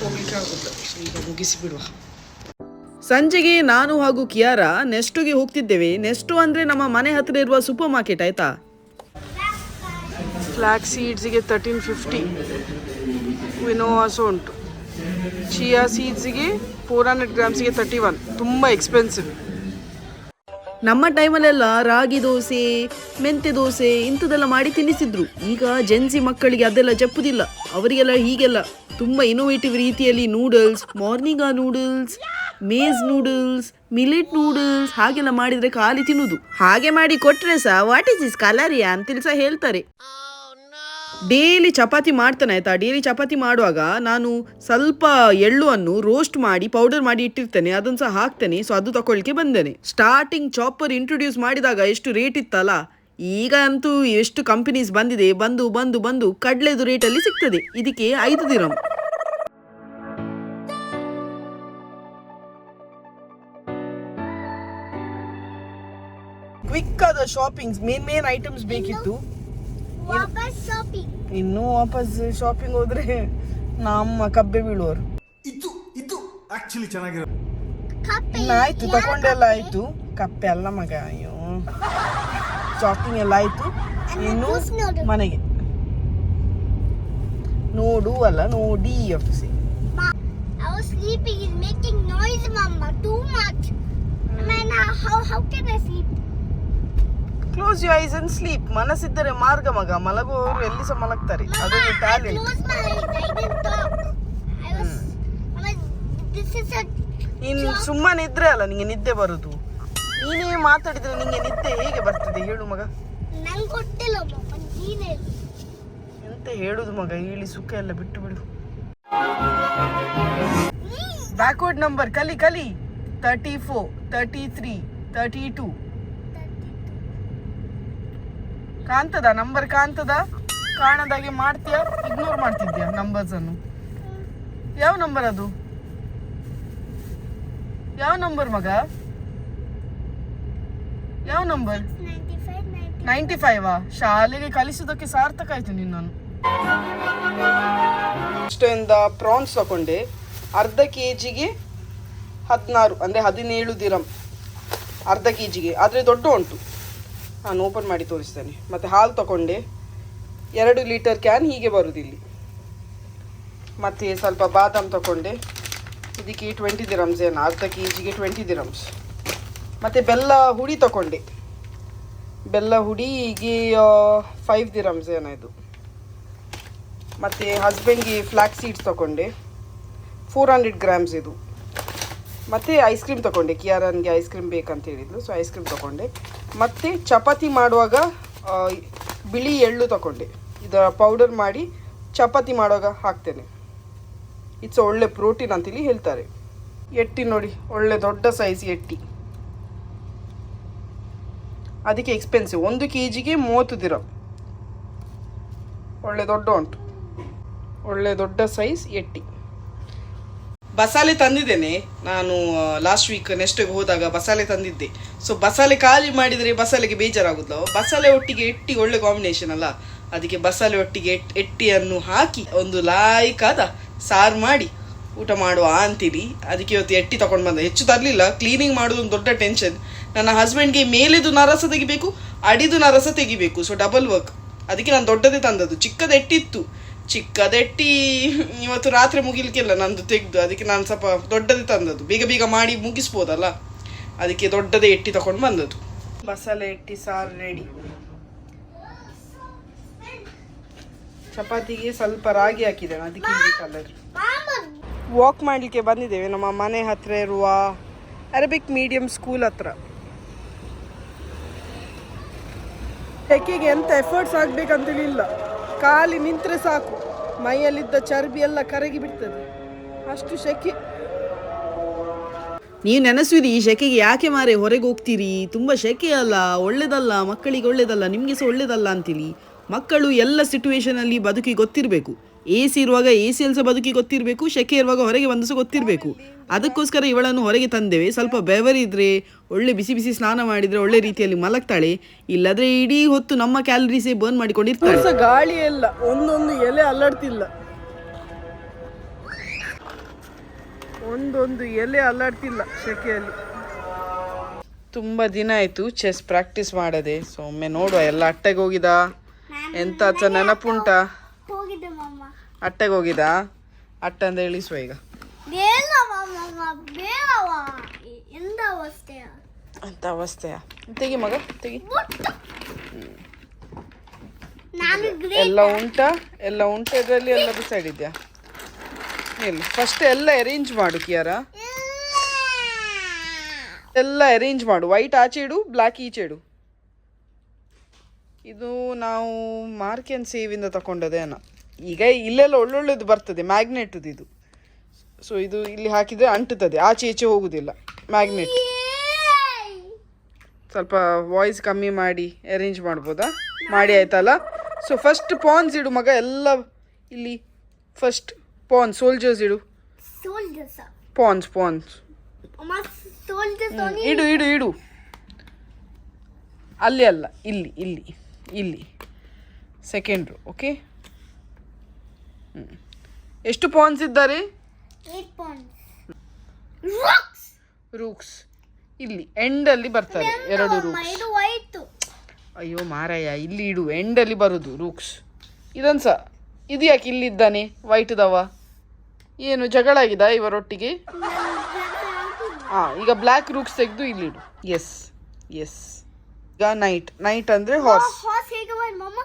ಹೋಗ್ಲಿಕ್ಕೆ ಈಗ ಮುಗಿಸಿ ಬಿಡುವ. ಸಂಜೆಗೆ ನಾನು ಹಾಗೂ ಕಿಯಾರ ನೆಸ್ಟುಗೆ ಹೋಗ್ತಿದ್ದೇವೆ. ನೆಸ್ಟು ಅಂದ್ರೆ ನಮ್ಮ ಮನೆ ಹತ್ರ ಇರುವ ಸೂಪರ್ ಮಾರ್ಕೆಟ್ ಆಯ್ತಾ? ಫ್ಲಾಕ್ ಸೀಡ್ಸಿಗೆ ತರ್ಟೀನ್ ಫಿಫ್ಟಿ ವಿನೋವಾಸು ಉಂಟು. ಚಿಯಾ ಸೀಡ್ಸಿಗೆ ಫೋರ್ ಹಂಡ್ರೆಡ್ ಗ್ರಾಮ್ಸಿಗೆ ತರ್ಟಿ ಒನ್ ತುಂಬ ಎಕ್ಸ್ಪೆನ್ಸಿವ್ ನಮ್ಮ ಟೈಮಲ್ಲೆಲ್ಲ ರಾಗಿ ದೋಸೆ ಮೆಂತೆ ದೋಸೆ ಇಂಥದ್ದೆಲ್ಲ ಮಾಡಿ ತಿನ್ನಿಸಿದ್ರು. ಈಗ ಜೆನ್ಸಿ ಮಕ್ಕಳಿಗೆ ಅದೆಲ್ಲ ಜಪ್ಪುದಿಲ್ಲ. ಅವರಿಗೆಲ್ಲ ಹೀಗೆಲ್ಲ ತುಂಬ ಇನೋವೇಟಿವ್ ರೀತಿಯಲ್ಲಿ noodles ಮಾರ್ನಿಂಗಾ noodles maize noodles millet noodles ಹಾಗೆಲ್ಲ ಮಾಡಿದ್ರೆ ಖಾಲಿ ತಿನ್ನುದು. ಹಾಗೆ ಮಾಡಿ ಕೊಟ್ಟರೆ ಸಹ ವಾಟ್ ಇಸ್ ಇಸ್ ಕಲರಿಯಾ ಅಂತೇಳಿ ಸಹ ಹೇಳ್ತಾರೆ. ಡೈಲಿ ಚಪಾತಿ ಮಾಡ್ತಾನೆ, ಆಯ್ತಾ? ಡೈಲಿ ಚಪಾತಿ ಮಾಡುವಾಗ ನಾನು ಸ್ವಲ್ಪ ಎಳ್ಳುವನ್ನು ರೋಸ್ಟ್ ಮಾಡಿ ಪೌಡರ್ ಮಾಡಿ ಇಟ್ಟಿರ್ತೇನೆ, ಅದನ್ನು ಸಹ ಹಾಕ್ತೇನೆ ಸೊ ಅದು ತಗೊಳ್ಳಿಕ್ಕೆ ಬಂದೇನೆ. ಸ್ಟಾರ್ಟಿಂಗ್ ಚಾಪರ್ ಇಂಟ್ರೊಡ್ಯೂಸ್ ಮಾಡಿದಾಗ ಎಷ್ಟು ರೇಟ್ ಇತ್ತಲ್ಲ? ಈಗ ಅಂತೂ ಎಷ್ಟು ಕಂಪನೀಸ್ ಬಂದಿದೆ, ಬಂದು ಬಂದು ಬಂದು ಕಡ್ಲೆದು ರೇಟಲ್ಲಿ ಸಿಗ್ತದೆ. ಇದಕ್ಕೆ ಐದು ದಿನ. ಕ್ವಿಕ್ ಆದ ಶಾಪಿಂಗ್ಸ್ ಮೇನ್ ಮೇನ್ ಐಟಮ್ಸ್ ಬೇಕಿತ್ತು? ಇನ್ನೂ ವಾಪಸ್ ಶಾಪಿಂಗ್ ಹೋದ್ರೆ ನಮ್ಮ ಕಬ್ಬೆ ಬೀಳುವರು
ಇದು ಇದು ಆಕ್ಚುಲಿ ಚೆನ್ನಾಗಿರೋ
ಆಯ್ತು ತಕೊಂಡೆಲ್ಲ ಆಯ್ತು. ಕಪ್ಪೆ ಅಲ್ಲ ಮಗ ಅಯ್ಯೋ. ಶಾಪಿಂಗ್ ಎಲ್ಲ ಆಯ್ತು. ಇನ್ನು ಮನೆಗೆ. ನೋಡು ಅಲ್ಲ ನೋಡಿ F C.
I was sleeping is making noise, Mama. Too much. Man, how how can I sleep?
Close you eyes and sleep ಮನಸ್ಸಿದ್ದರೆ ಮಾರ್ಗ ಮಗ. ಮಲಗುವವರು ಎಲ್ಲಿ ಸಹ ಮಲಗ್ತಾರೆ. ಅದೊಂದು ಟ್ಯಾಲೆಂಟ್ ನೀನು ಸುಮ್ಮನೆ ಇದ್ರೆ ಅಲ್ಲ ನಿಂಗೆ ನಿದ್ದೆ ಬರುದು. ನೀನೇ ಮಾತಾಡಿದ್ರೆ ನಿಂಗೆ ನಿದ್ದೆ ಹೇಗೆ ಬರ್ತದೆ ಹೇಳು ಮಗ. ಎಂತ ಹೇಳುದು ಮಗ ಹೇಳಿ ಸುಖ ಎಲ್ಲ ಬಿಟ್ಟು ಬಿಡು. ಬ್ಯಾಕ್ವರ್ಡ್ ನಂಬರ್ ಕಲಿ ಕಲಿ. Thirty four thirty three thirty two ಕಾಣ್ತದ ನಂಬರ್ ಕಾಣ್ತದ ಕಾಣದಾಗೆ ಮಾಡ್ತೀಯ? ಇಗ್ನೋರ್ ಮಾಡ್ತಿದ್ಯಾ ನಂಬರ್ಸ್ ಅನ್ನು. ಯಾವ ನಂಬರ್ ಅದು? ಯಾವ ನಂಬರ್ ಮಗ? ಯಾವ ನಂಬರ್
95, 90.
ನೈಂಟಿ ಫೈವಾ ಶಾಲೆಗೆ ಕಲಿಸೋದಕ್ಕೆ ಸಾರ್ಥಕ ಆಯ್ತು ನಿನ್ನನ್ನು. ಇಷ್ಟೆಯಿಂದ ಪ್ರಾನ್ಸ್ ತಗೊಂಡೆ ಅರ್ಧ ಕೆ ಜಿಗೆ ಹದಿನಾರು ಅಂದ್ರೆ ಹದಿನೇಳು ದಿರಂ ಅರ್ಧ ಕೆ ಜಿಗೆ ಆದರೆ ದೊಡ್ಡ ಉಂಟು. ನಾನು ಓಪನ್ ಮಾಡಿ ತೋರಿಸ್ತೇನೆ. ಮತ್ತು ಹಾಲು ತಗೊಂಡೆ. ಎರಡು ಲೀಟರ್ ಕ್ಯಾನ್ ಹೀಗೆ ಬರುವುದಿಲ್ಲ ಮತ್ತು ಸ್ವಲ್ಪ ಬಾದಾಮ್ ತಗೊಂಡೆ. ಇದಕ್ಕೆ ಟ್ವೆಂಟಿ ದಿರಮ್ಸ್ ಏನು? ಅರ್ಧ ಕೆ ಜಿಗೆ ಟ್ವೆಂಟಿ ದಿರಮ್ಸ್ ಮತ್ತು ಬೆಲ್ಲ ಹುಡಿ ತಗೊಂಡೆ. ಬೆಲ್ಲ ಹುಡಿಗೆ ಫೈವ್ ದಿರಮ್ಸ್ ಏನಾಯಿತು ಮತ್ತು ಹಸ್ಬೆಂಡ್ಗೆ ಫ್ಲ್ಯಾಕ್ ಸೀಡ್ಸ್ ತಗೊಂಡೆ. ಫೋರ್ ಹಂಡ್ರೆಡ್ ಗ್ರಾಮ್ಸ್ ಇದು. ಮತ್ತು ಐಸ್ ಕ್ರೀಮ್ ತಗೊಂಡೆ. ಕಿಯಾರನ್ಗೆ ಐಸ್ ಕ್ರೀಮ್ ಬೇಕಂತ ಹೇಳಿದ್ಲು. ಸೊ ಐಸ್ ಕ್ರೀಮ್ ತಗೊಂಡೆ. ಮತ್ತು ಚಪಾತಿ ಮಾಡುವಾಗ ಬಿಳಿ ಎಳ್ಳು ತಗೊಂಡೆ. ಇದರ ಪೌಡರ್ ಮಾಡಿ ಚಪಾತಿ ಮಾಡುವಾಗ ಹಾಕ್ತೇನೆ. ಇಟ್ಸ್ ಒಳ್ಳೆ ಪ್ರೋಟೀನ್ ಅಂತೇಳಿ ಹೇಳ್ತಾರೆ. ಎಟ್ಟಿ ನೋಡಿ, ಒಳ್ಳೆ ದೊಡ್ಡ ಸೈಜ್ ಎಟ್ಟಿ. ಅದಕ್ಕೆ ಎಕ್ಸ್ಪೆನ್ಸಿವ್ ಒಂದು ಕೆ ಜಿಗೆ ಮೂವತ್ತು ದಿರ. ಒಳ್ಳೆ ದೊಡ್ಡ ಉಂಟು. ಒಳ್ಳೆ ದೊಡ್ಡ ಸೈಜ್ ಎಟ್ಟಿ. ಬಸಾಲೆ ತಂದಿದ್ದೇನೆ. ನಾನು ಲಾಸ್ಟ್ ವೀಕ್ ನೆಕ್ಸ್ಟಿಗೆ ಹೋದಾಗ ಬಸಾಲೆ ತಂದಿದ್ದೆ. ಸೊ ಬಸಾಲೆ ಖಾಲಿ ಮಾಡಿದರೆ ಬಸಾಲೆಗೆ ಬೇಜಾರಾಗುತ್ತಲ್ಲ ಬಸಾಲೆ ಒಟ್ಟಿಗೆ ಎಟ್ಟಿ ಒಳ್ಳೆ ಕಾಂಬಿನೇಷನ್ ಅಲ್ಲ? ಅದಕ್ಕೆ ಬಸಾಲೆ ಒಟ್ಟಿಗೆ ಎಟ್, ಎಟ್ಟಿಯನ್ನು ಹಾಕಿ ಒಂದು ಲಾಯ್ಕಾದ ಸಾರು ಮಾಡಿ ಊಟ ಮಾಡುವ ಅಂತೀರಿ ಅದಕ್ಕೆ ಇವತ್ತು ಎಟ್ಟಿ ತಗೊಂಡು ಬಂದೆ. ಹೆಚ್ಚು ತರಲಿಲ್ಲ. ಕ್ಲೀನಿಂಗ್ ಮಾಡೋದು ಒಂದು ದೊಡ್ಡ ಟೆನ್ಷನ್ ನನ್ನ ಹಸ್ಬೆಂಡ್ಗೆ ಮೇಲೆದು ನರಸ ತೆಗಿಬೇಕು, ಅಡಿದು ನರಸ ತೆಗಿಬೇಕು. ಸೊ ಡಬಲ್ ವರ್ಕ್ ಅದಕ್ಕೆ ನಾನು ದೊಡ್ಡದೇ ತಂದದ್ದು. ಚಿಕ್ಕದ ಎಟ್ಟಿತ್ತು. ಚಿಕ್ಕದೆಟ್ಟಿ ಇವತ್ತು ರಾತ್ರಿ ಮುಗಿಲಿಕ್ಕಿಲ್ಲ ನಂದು ತೆಗೆದು. ಅದಕ್ಕೆ ನಾನು ಸ್ವಲ್ಪ ದೊಡ್ಡದೇ ತಂದದ್ದು. ಬೇಗ ಬೇಗ ಮಾಡಿ ಮುಗಿಸ್ಬೋದಲ್ಲ? ಅದಕ್ಕೆ ದೊಡ್ಡದೇ ಎಟ್ಟಿ ತಗೊಂಡು ಬಂದದ್ದು. ಮಸಾಲೆ ಎಟ್ಟಿ ಸಾರು ರೆಡಿ ಚಪಾತಿಗೆ ಸ್ವಲ್ಪ ರಾಗಿ ಹಾಕಿದ್ದೇನೆ. ಅದಕ್ಕೆ ಕಲರ್ ವಾಕ್ ಮಾಡಲಿಕ್ಕೆ ಬಂದಿದ್ದೇವೆ. ನಮ್ಮ ಮನೆ ಹತ್ರ ಇರುವ ಅರೇಬಿಕ್ ಮೀಡಿಯಂ ಸ್ಕೂಲ್ ಹತ್ರ. ಟೆಕ್ಕಿಗೆ ಎಂತ ಎಫರ್ಟ್ಸ್ ಆಗ್ಬೇಕಂತೇಳಿ ಇಲ್ಲ ಖಾಲಿ ನಿಂತರೆ ಸಾಕು. ಮೈಯಲ್ಲಿದ್ದ ಚರ್ಬಿ ಎಲ್ಲ ಕರಗಿ ಬಿಡ್ತದೆ. ಅಷ್ಟು ಸೆಕೆ ನೀವು ನೆನೆಸುವಿರಿ ಈ ಶೆಕೆಗೆ ಯಾಕೆ ಮಾರೆ ಹೊರಗೆ ಹೋಗ್ತೀರಿ? ತುಂಬ ಸೆಕೆ ಅಲ್ಲ, ಒಳ್ಳೇದಲ್ಲ, ಮಕ್ಕಳಿಗೆ ಒಳ್ಳೇದಲ್ಲ ನಿಮಗೆ ಸಹ ಒಳ್ಳೇದಲ್ಲ ಅಂತೀರಿ. ಮಕ್ಕಳು ಎಲ್ಲ ಸಿಟುವೇಶನಲ್ಲಿ ಬದುಕಿ ಗೊತ್ತಿರಬೇಕು. ಎ ಸಿ ಇರುವಾಗ ಎ ಸಿ ಸಹ ಬದುಕಿ ಗೊತ್ತಿರಬೇಕು ಶೆಕೆ ಇರುವಾಗ ಹೊರಗೆ ಬಂದು ಸಹ ಗೊತ್ತಿರಬೇಕು. ಅದಕ್ಕೋಸ್ಕರ ಇವಳನ್ನು ಹೊರಗೆ ತಂದೇವೆ. ಸ್ವಲ್ಪ ಬೆವರಿದ್ರೆ ಒಳ್ಳೆ ಬಿಸಿ ಬಿಸಿ ಸ್ನಾನ ಮಾಡಿದ್ರೆ ಒಳ್ಳೆ ರೀತಿಯಲ್ಲಿ ಮಲಗ್ತಾಳೆ. ಇಲ್ಲದ್ರೆ ಇಡೀ ಹೊತ್ತು ನಮ್ಮ ಕ್ಯಾಲರೀಸೇ ಬರ್ನ್ ಮಾಡಿಕೊಂಡಿರ್ತಾಳೆ. ಗಾಳಿ ಎಲ್ಲ ಒಂದೊಂದು ಎಲೆ ಅಲ್ಲಾಡ್ತಿಲ್ಲ. ಒಂದೊಂದು ಎಲೆ ಅಲ್ಲಾಡ್ತಿಲ್ಲ ಶೆಕೆಯಲ್ಲಿ. ತುಂಬ ದಿನ ಆಯಿತು ಚೆಸ್ ಪ್ರಾಕ್ಟೀಸ್ ಮಾಡದೆ. ಸೊ ಒಮ್ಮೆ ನೋಡುವ ಎಲ್ಲ ಅಟ್ಟೆಗೆ ಹೋಗಿದ? ಎಂತ ನೆನಪುಂಟಾ? ಅಟ್ಟೆಗೆ ಹೋಗಿದ ಅಟ್ಟೆ ಅಂತ ಇಳಿಸುವ ಈಗ. ಅಂತ ಅವಸ್ಥೆಯ? ತೆಗಿ ಮಗ ತೆಗಿ. ಎಲ್ಲ ಉಂಟಾ? ಎಲ್ಲ ಉಂಟ? ಇದರಲ್ಲಿ ಎಲ್ಲ ಬಿಸೈಡ್ ಇದೆಯಾ ಇಲ್ಲ. ಫಸ್ಟ್ ಎಲ್ಲ ಅರೇಂಜ್ ಮಾಡು ಕಿಯಾರ. ಎಲ್ಲ. ಅರೇಂಜ್ ಮಾಡು. ವೈಟ್ ಆಚೆ ಇಡು ಬ್ಲ್ಯಾಕ್ ಈಚೆ ಇಡು. ಇದು ನಾವು ಮಾರ್ಕ್ ಆ್ಯಂಡ್ ಸೇವಿಂದ ತಗೊಂಡದೇನ ಈಗ ಇಲ್ಲೆಲ್ಲ ಒಳ್ಳೊಳ್ಳೆದು ಬರ್ತದೆ ಮ್ಯಾಗ್ನೆಟ್ ಇದು. ಸೊ ಇದು ಇಲ್ಲಿ ಹಾಕಿದರೆ ಅಂಟುತ್ತದೆ ಆಚೆ ಈಚೆ ಹೋಗುವುದಿಲ್ಲ ಮ್ಯಾಗ್ನೆಟ್ ಸ್ವಲ್ಪ ವಾಯ್ಸ್ ಕಮ್ಮಿ ಮಾಡಿ ಅರೇಂಜ್ ಮಾಡ್ಬೋದಾ? ಮಾಡಿ ಆಯ್ತಲ್ಲ? ಸೊ ಫಸ್ಟ್ ಪಾನ್ಸ್ ಇಡು ಮಗ ಎಲ್ಲ ಇಲ್ಲಿ ಫಸ್ಟ್ ಪಾನ್ ಸೋಲ್ಜರ್ಸ್ ಇಡು. ಪಾನ್ಸ್ ಪಾನ್ಸ್ ಇಡು ಇಡು ಇಡು. ಅಲ್ಲಿ ಅಲ್ಲ ಇಲ್ಲಿ ಇಲ್ಲಿ ಇಲ್ಲಿ. ಸೆಕೆಂಡ್ರು ಓಕೆ ಎಷ್ಟು ಪಾನ್ಸ್ ಇದ್ದಾರೆ?
ರಾಕ್ಸ್
ರೂಕ್ಸ್ ಇಲ್ಲಿ ಎಂಡಲ್ಲಿ ಬರ್ತಾರೆ ಎರಡು ರೂಕ್ಸ್ ಅಯ್ಯೋ ಮಾರಯ್ಯ ಇಲ್ಲಿ ಇಡು ಎಂಡಲ್ಲಿ ಬರುದು ರೂಕ್ಸ್ ಇದೊಂದು ಸಹ ಇದು ಯಾಕೆ ಇಲ್ಲಿದ್ದಾನೆ ವೈಟ್ ದವ? ಏನು ಜಗಳ ಆಗಿದ ಇವರೊಟ್ಟಿಗೆ? ಹಾ ಈಗ ಬ್ಲ್ಯಾಕ್ ರೂಕ್ಸ್ ತೆಗೆದು ಇಲ್ಲಿಡು ಎಸ್ ಎಸ್ ಈಗ ನೈಟ್ ನೈಟ್ ಅಂದರೆ ಹಾರ್ಸ್
ಹಾರ್ಸ್ ಹೇಗೆ ಬಂದ್ ಮಮ್ಮ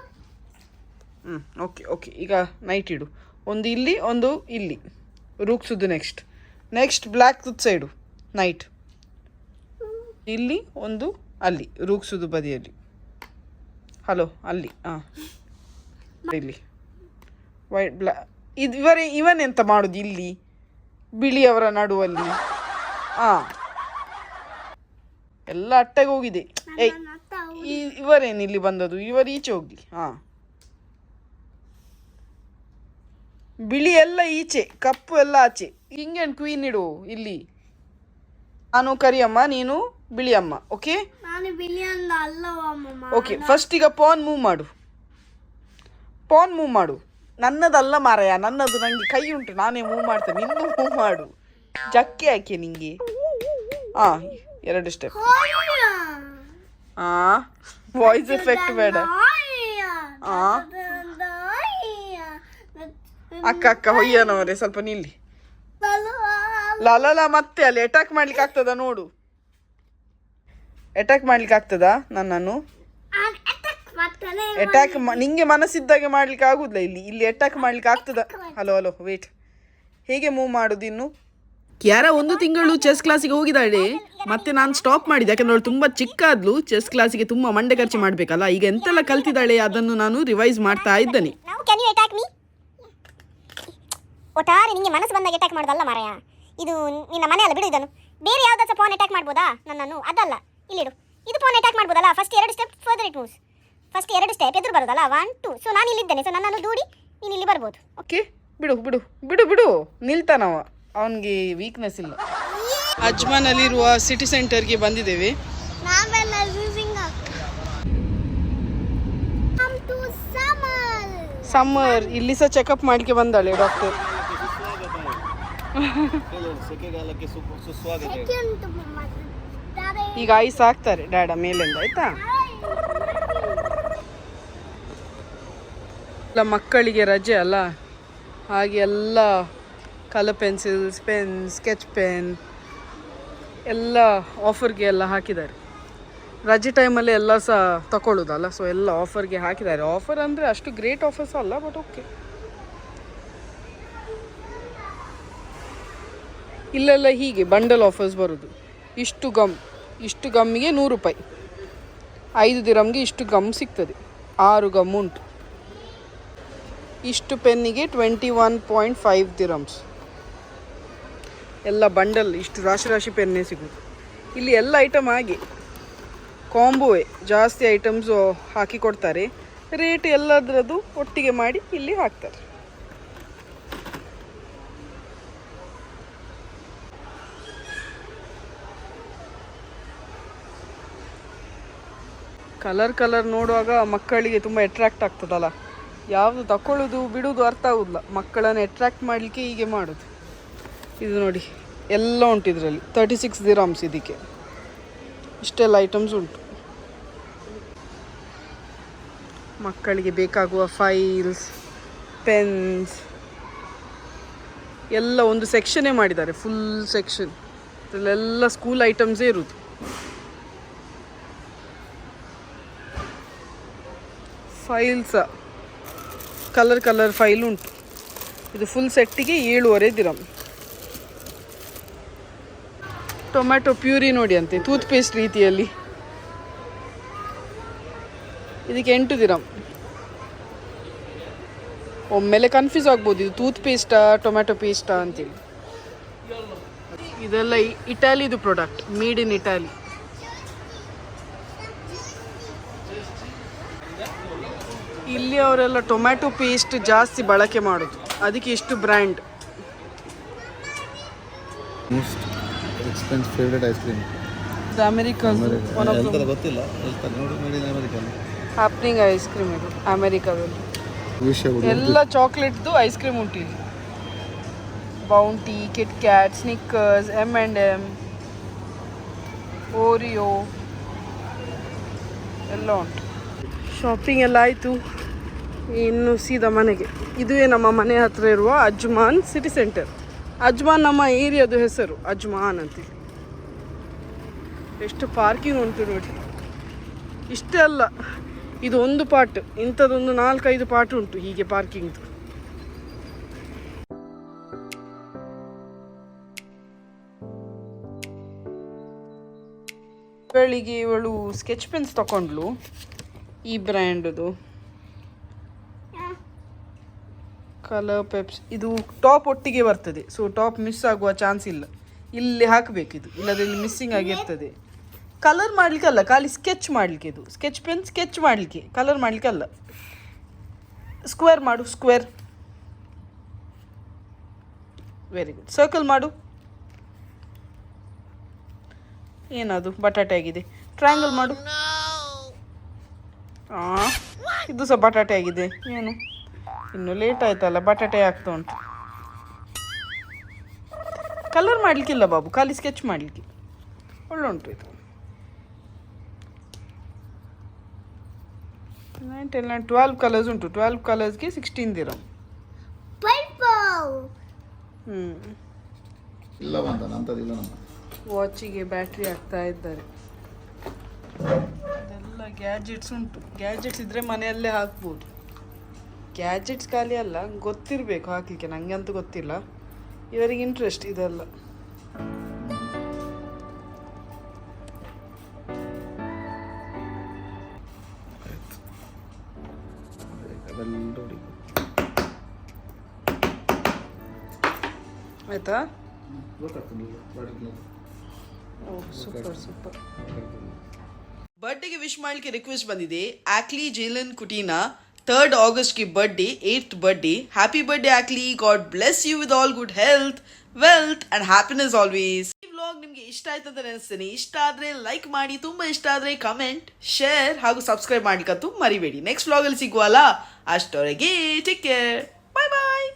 ಹ್ಞೂ ಓಕೆ ಓಕೆ ಈಗ ನೈಟ್ ಇಡು. ಒಂದು ಇಲ್ಲಿ ಒಂದು ಇಲ್ಲಿ. ರೂಕ್ಸುದು next next black side knight ಇಲ್ಲಿ ಒಂದು ಅಲ್ಲಿ. ರೂಕ್ಸುದು ಬದಿಯಲ್ಲಿ. ಹಲೋ ಅಲ್ಲಿ. ಹಾಂ ಇಲ್ಲಿ. ವೈಟ್ ಬ್ಲ್ಯಾ ಇದು ಇವರೇ ಇವನ್ ಎಂತ ಮಾಡೋದು ಇಲ್ಲಿ? ಬಿಳಿಯವರ ನಡುವಲ್ಲಿ. ಹಾಂ ಎಲ್ಲ ಅಟ್ಟೆಗೆ ಹೋಗಿದೆ. ಏಯ್ ಈ ಇವರೇನು ಇಲ್ಲಿ ಬಂದದ್ದು? ಇವರು ಈಚೆ ಹೋಗಿ. ಹಾ ಬಿಳಿ ಎಲ್ಲ ಈಚೆ ಕಪ್ಪು ಎಲ್ಲ ಆಚೆ. ಹಿಂಗೇನು ಕ್ವೀನ್ ಇಡು ಇಲ್ಲಿ. ನಾನು ಕರಿಯಮ್ಮ ನೀನು ಬಿಳಿಯಮ್ಮ ಓಕೆ
ನಾನು
ಓಕೆ ಫಸ್ಟ್ ಈಗ ಪಾನ್ ಮೂವ್ ಮಾಡು. ಪಾನ್ ಮೂವ್ ಮಾಡು. ನನ್ನದಲ್ಲ ಮಾರಾಯ ನನ್ನದು ನನಗೆ ಕೈ ಉಂಟು ನಾನೇ ಮೂವ್ ಮಾಡ್ತೇನೆ. ನಿನ್ನೂ ಮೂವ್ ಮಾಡು. ಜಕ್ಕೆ ಹಾಕಿ ನಿಂಗೆ. ಆ ಎರಡು ಸ್ಟೆಪ್ ಆ ವಾಯ್ಸ್ ಎಫೆಕ್ಟ್ ಬೇಡ. ಆ? ಅಕ್ಕ ಅಕ್ಕ ಹೊಯ್ಯನವರೇ ಸ್ವಲ್ಪ ನಿಲ್ಲಿ. ಲಲಲ ಮತ್ತೆ ಅಲ್ಲಿ ಅಟ್ಯಾಕ್ ಮಾಡ್ಲಿಕ್ಕೆ ಆಗ್ತದ ನೋಡು. ಅಟ್ಯಾಕ್ ಮಾಡ್ಲಿಕ್ಕೆ ಆಗ್ತದಾ ನನ್ನನ್ನು? ಅಟ್ಯಾಕ್ ನಿಂಗೆ ಮನಸ್ಸಿದ್ದಾಗೆ ಮಾಡ್ಲಿಕ್ಕೆ ಆಗುದಿಲ್ಲ ಇಲ್ಲಿ. ಇಲ್ಲಿ ಅಟ್ಯಾಕ್ ಮಾಡ್ಲಿಕ್ಕೆ ಆಗ್ತದ. ಹಲೋ ಹಲೋ ವೇಟ್ ಹೇಗೆ ಮೂವ್ ಮಾಡುದು ಇನ್ನು?
ಕ್ಯಾರ ಒಂದು ತಿಂಗಳು ಚೆಸ್ ಕ್ಲಾಸಿಗೆ ಹೋಗಿದ್ದಾಳೆ. ಮತ್ತೆ ನಾನು ಸ್ಟಾಪ್ ಮಾಡಿದೆ. ಯಾಕಂದ್ರೆ ಅವಳು ತುಂಬಾ ಚಿಕ್ಕ ಆದ್ಲು ಚೆಸ್ ಕ್ಲಾಸಿಗೆ ತುಂಬಾ ಮಂಡೆ ಖರ್ಚು ಮಾಡ್ಬೇಕಲ್ಲ. ಈಗ ಎಂತೆಲ್ಲ ಕಲ್ತಿದ್ದಾಳೆ ಅದನ್ನು ನಾನು ರಿವೈಸ್ ಮಾಡ್ತಾ ಇದ್ದೇನೆ
ನಾವು ಕ್ಯಾನ್ ಯು ಅಟ್ಯಾಕ್ ಮೀ ಒಟ್ಟಾರೆ ನಿಮಗೆ ಮನಸ್ಸು ಬಂದಾಗ ಅಟ್ಯಾಕ್ ಮಾಡೋದಲ್ಲ ಮಾರಾಯ? ಇದು ನಿನ್ನ ಮನೆಯಲ್ಲ ಬಿಡು ಇದನ್ನು. ಬೇರೆ ಯಾವ್ದಾದ್ರು ಫೋನ್ ಅಟ್ಯಾಕ್ ಮಾಡ್ಬೋದಾ? ನನ್ನನ್ನು? ಅದಲ್ಲ. ಇಲ್ಲಿಡು ಇದು ಫೋನ್ ಅಟ್ಯಾಕ್ ಮಾಡ್ಬೋದಲ್ಲ? ಫಸ್ಟ್ ಎರಡು step further it moves first ಎರಡು ಸ್ಟೆಪ್ ಎದುರು ಬರೋದಲ್ಲ? ಒನ್ ಟು ಸೊ ನಾನು ಇಲ್ಲಿದ್ದೇನೆ. ಸೊ ನನ್ನನ್ನು ದೂಡಿ ನೀನು ಇಲ್ಲಿ ಬರ್ಬೋದು.
ಓಕೆ ಬಿಡು ಬಿಡು. ಬಿಡು ಬಿಡು. ನಿಲ್ತಾನವ ಅವನಿಗೆ ವೀಕ್ನೆಸ್ ಇಲ್ಲ.
ಅಜ್ಮಾನಲ್ಲಿರುವ ಸಿಟಿ ಸೆಂಟರ್ಗೆ ಬಂದಿದ್ದೇವೆ.
ನಾವೆಲ್ಲ using come to summer
summer ಇಲ್ಲಿ ಸಹ ಚೆಕಪ್ ಮಾಡ್ಲಿಕ್ಕೆ ಬಂದಾಳೆ ಡಾಕ್ಟರ್
ಸೆಕೆಗಾಲಕ್ಕೆ ಸುಸ್ವಾಗತ
ಈಗ ಐಸ್ ಹಾಕ್ತಾರೆ ಡ್ಯಾಡ ಮೇಲಿಂದ ಆಯ್ತಾ? ಎಲ್ಲ ಮಕ್ಕಳಿಗೆ ರಜೆ ಅಲ್ಲ? ಹಾಗೆ ಎಲ್ಲ colour pencils pen sketch pen ಎಲ್ಲ ಆಫರ್ಗೆ ಎಲ್ಲ ಹಾಕಿದ್ದಾರೆ. ರಜೆ ಟೈಮಲ್ಲಿ ಎಲ್ಲ ಸಹ ತಗೊಳ್ಳೋದಲ್ಲ ಸೊ ಎಲ್ಲ ಆಫರ್ಗೆ ಹಾಕಿದ್ದಾರೆ. ಆಫರ್ ಅಂದರೆ ಅಷ್ಟು ಗ್ರೇಟ್ ಆಫರ್ಸ್ ಅಲ್ಲ ಬಟ್ ಓಕೆ ಇಲ್ಲೆಲ್ಲ, ಹೀಗೆ ಬಂಡಲ್ ಆಫರ್ಸ್ ಬರೋದು. ಇಷ್ಟು ಗಮ್ ಇಷ್ಟು ಗಮ್ಮಿಗೆ ನೂರು ರೂಪಾಯಿ. ಐದು ದಿರಮ್ಗೆ ಇಷ್ಟು ಗಮ್ ಸಿಗ್ತದೆ. ಆರು ಗಮ್ ಉಂಟು. ಇಷ್ಟು ಪೆನ್ನಿಗೆ twenty one point five dirhams ಎಲ್ಲ ಬಂಡಲ್ ಇಷ್ಟು ರಾಶಿ ರಾಶಿ ಪೆನ್ನೇ ಸಿಗೋದು. ಇಲ್ಲಿ ಎಲ್ಲ ಐಟಮ್ ಹಾಗೆ. ಕಾಂಬೋವೆ ಜಾಸ್ತಿ ಐಟಮ್ಸು ಹಾಕಿ ಕೊಡ್ತಾರೆ. ರೇಟ್ ಎಲ್ಲದರದ್ದು ಒಟ್ಟಿಗೆ ಮಾಡಿ ಇಲ್ಲಿ ಹಾಕ್ತಾರೆ. ಕಲರ್ ಕಲರ್ ನೋಡುವಾಗ ಮಕ್ಕಳಿಗೆ ತುಂಬ ಅಟ್ರಾಕ್ಟ್ ಆಗ್ತದಲ್ಲ? ಯಾವುದು ತಕೊಳ್ಳೋದು ಬಿಡುವುದು ಅರ್ಥ ಆಗೋದಿಲ್ಲ. ಮಕ್ಕಳನ್ನು ಅಟ್ರಾಕ್ಟ್ ಮಾಡಲಿಕ್ಕೆ ಹೀಗೆ ಮಾಡೋದು. ಇದು ನೋಡಿ, ಎಲ್ಲ ಉಂಟು ಇದರಲ್ಲಿ. ತರ್ಟಿ ಸಿಕ್ಸ್ ದಿರಾಮ್ಸ್ ಇದಕ್ಕೆ. ಇಷ್ಟೆಲ್ಲ ಐಟಮ್ಸ್ ಉಂಟು. ಮಕ್ಕಳಿಗೆ ಬೇಕಾಗುವ ಫೈಲ್ಸ್ ಪೆನ್ಸ್ ಎಲ್ಲ ಒಂದು ಸೆಕ್ಷನೇ ಮಾಡಿದ್ದಾರೆ. ಫುಲ್ ಸೆಕ್ಷನ್ ಇದರಲ್ಲೆಲ್ಲ ಸ್ಕೂಲ್ ಐಟಮ್ಸೇ ಇರೋದು. ಫೈಲ್ಸ ಕಲರ್ ಕಲರ್ ಫೈಲ್ ಉಂಟು. ಇದು ಫುಲ್ ಸೆಟ್ಟಿಗೆ ಏಳುವರೆ ದಿರಮ್ ಟೊಮ್ಯಾಟೊ ಪ್ಯೂರಿ ನೋಡಿ ಅಂತೆ ಟೂತ್ ಪೇಸ್ಟ್ ರೀತಿಯಲ್ಲಿ. ಇದಕ್ಕೆ ಎಂಟು ದಿರಮ್ ಒಮ್ಮೆಲೆ ಕನ್ಫ್ಯೂಸ್ ಆಗ್ಬೋದು, ಇದು ಟೂತ್ ಪೇಸ್ಟಾ ಟೊಮ್ಯಾಟೊ ಪೇಸ್ಟಾ ಅಂತೇಳಿ ಇದೆಲ್ಲ ಇಟಾಲಿದು ಪ್ರಾಡಕ್ಟ್ ಮೇಡ್ ಇನ್ ಇಟಾಲಿ ಇಲ್ಲಿ ಅವರೆಲ್ಲ ಟೊಮ್ಯಾಟೊ ಪೇಸ್ಟ್ ಜಾಸ್ತಿ ಬಳಕೆ ಮಾಡೋದು. ಅದಕ್ಕೆ ಎಷ್ಟು brand.
Most expense favourite ice cream
ಇದು ಅಮೆರಿಕನ್ ಒನ್ ಆಫ್
ಹೇಳ್ತಾರೆ ಗೊತ್ತಿಲ್ಲ. ಹೇಳ್ತಾರೆ ನೋಡಿ made in American
happening ice cream ಇದು ಅಮೆರಿಕಾದಲ್ಲಿ. ಎಲ್ಲ ಚಾಕ್ಲೇಟ್ದು ಐಸ್ ಕ್ರೀಮ್ ಉಂಟು ಇಲ್ಲಿ. Bounty Kit Kat Snickers M and M Oreo ಎಲ್ಲ ಉಂಟು. ಶಾಪಿಂಗ್ ಎಲ್ಲ ಆಯಿತು. ಇನ್ನು ಸೀದಾ ಮನೆಗೆ. ಇದುವೇ ನಮ್ಮ ಮನೆ ಹತ್ರ ಇರುವ ಅಜ್ಮಾನ್ ಸಿಟಿ ಸೆಂಟರ್ ಅಜ್ಮಾನ್ ನಮ್ಮ ಏರಿಯಾದು ಹೆಸರು, ಅಜ್ಮಾನ್ ಅಂತ ಎಷ್ಟು ಪಾರ್ಕಿಂಗ್ ಉಂಟು ನೋಡಿ. ಇಷ್ಟೇ ಅಲ್ಲ ಇದು ಒಂದು ಪಾರ್ಟ್ ಇಂಥದ್ದೊಂದು ನಾಲ್ಕೈದು ಪಾರ್ಟ್ ಉಂಟು ಹೀಗೆ ಪಾರ್ಕಿಂಗ್ದು ಬೆಳಿಗ್ಗೆ ಇವಳು ಸ್ಕೆಚ್ ಪೆನ್ಸ್ ತಗೊಂಡ್ಲು ಈ ಬ್ರ್ಯಾಂಡದು ಕಲರ್ ಪೆಪ್ಸ್ ಇದು ಟಾಪ್ ಒಟ್ಟಿಗೆ ಬರ್ತದೆ. ಸೊ ಟಾಪ್ ಮಿಸ್ ಆಗುವ ಚಾನ್ಸ್ ಇಲ್ಲ. ಇಲ್ಲಿ ಹಾಕಬೇಕು ಇದು. ಇಲ್ಲದ್ರೆ ಇಲ್ಲಿ ಮಿಸ್ಸಿಂಗ್ ಆಗಿರ್ತದೆ. ಕಲರ್ ಮಾಡ್ಲಿಕ್ಕೆ ಅಲ್ಲ ಖಾಲಿ ಸ್ಕೆಚ್ ಮಾಡಲಿಕ್ಕೆ ಇದು. ಸ್ಕೆಚ್ ಪೆನ್ ಸ್ಕೆಚ್ ಮಾಡಲಿಕ್ಕೆ. ಕಲರ್ ಮಾಡಲಿಕ್ಕೆ ಅಲ್ಲ. ಸ್ಕ್ವೇರ್ ಮಾಡು ಸ್ಕ್ವೇರ್ ವೆರಿ ಗುಡ್ ಸರ್ಕಲ್ ಮಾಡು. ಏನದು ಬಟಾಟೆ ಆಗಿದೆ. ಟ್ರಯಾಂಗಲ್ ಮಾಡು. ಆ ಇದು ಸಹ ಬಟಾಟೆ ಆಗಿದೆ. ಏನು? ಇನ್ನು ಲೇಟ್ ಆಯ್ತಲ್ಲ ಬಟಾಟೆ ಆಗ್ತಾ ಉಂಟು. ಕಲರ್ ಮಾಡಲಿಕ್ಕಿಲ್ಲ ಬಾಬು ಖಾಲಿ ಸ್ಕೆಚ್ ಮಾಡಲಿಕ್ಕೆ. ಒಳ್ಳೆ ಉಂಟು ಇದು. Nine ten nine twelve colours ಉಂಟು. ಟ್ವೆಲ್ವ್ ಕಲರ್ಸ್ಗೆ ಸಿಕ್ಸ್ಟೀನ್ ದಿರಮ್ ವಾಚಿಗೆ ಬ್ಯಾಟ್ರಿ ಹಾಕ್ತಾ ಇದ್ದಾರೆ. ಇದೆಲ್ಲ ಗ್ಯಾಜೆಟ್ಸ್ ಉಂಟು. ಗ್ಯಾಜೆಟ್ಸ್ ಇದ್ರೆ ಮನೆಯಲ್ಲೇ ಹಾಕ್ಬೋದು. ಗ್ಯಾಜೆಟ್ಸ್ ಖಾಲಿ ಅಲ್ಲ ಗೊತ್ತಿರಬೇಕು ಹಾಕಲಿಕ್ಕೆ ನನಗೆ ಅಂತೂ ಗೊತ್ತಿಲ್ಲ. ಇವರಿಗೆ ಇಂಟ್ರೆಸ್ಟ್ ಇದೆಲ್ಲ. ಆಯ್ತಾ.
ಗೊತ್ತಾಗ್ತದೆ
ಓ ಸೂಪರ್ ಸೂಪರ್
ಬರ್ಡೇಗೆ ವಿಶ್ ಮಾಡಲಿಕ್ಕೆ ರಿಕ್ವೆಸ್ಟ್ ಬಂದಿದೆ. ಆಕ್ಲಿ ಜೇಲನ್ ಕುಟೀನಾ third ಆಗಸ್ಟ್ಗೆ birthday eighth birthday happy birthday ಆಕ್ಲಿ God bless you with all good health wealth and happiness always ಈ ವ್ಲಾಗ್ ನಿಮಗೆ ಇಷ್ಟ ಆಯ್ತು ಅಂತ ನೆನೆಸ್ತೀನಿ. ಇಷ್ಟ ಆದ್ರೆ ಲೈಕ್ ಮಾಡಿ, ತುಂಬಾ ಇಷ್ಟ ಆದ್ರೆ ಕಮೆಂಟ್ ಶೇರ್ ಹಾಗೂ ಸಬ್ಸ್ಕ್ರೈಬ್ ಮಾಡ್ಲಿಕ್ಕಂತೂ ಮರಿಬೇಡಿ. ನೆಕ್ಸ್ಟ್ ವ್ಲಾಗಲ್ಲಿ ಸಿಗುವಲ್ಲ ಅಷ್ಟವರೆಗೆ ಟೇಕ್ ಕೇರ್ ಬಾಯ್ ಬಾಯ್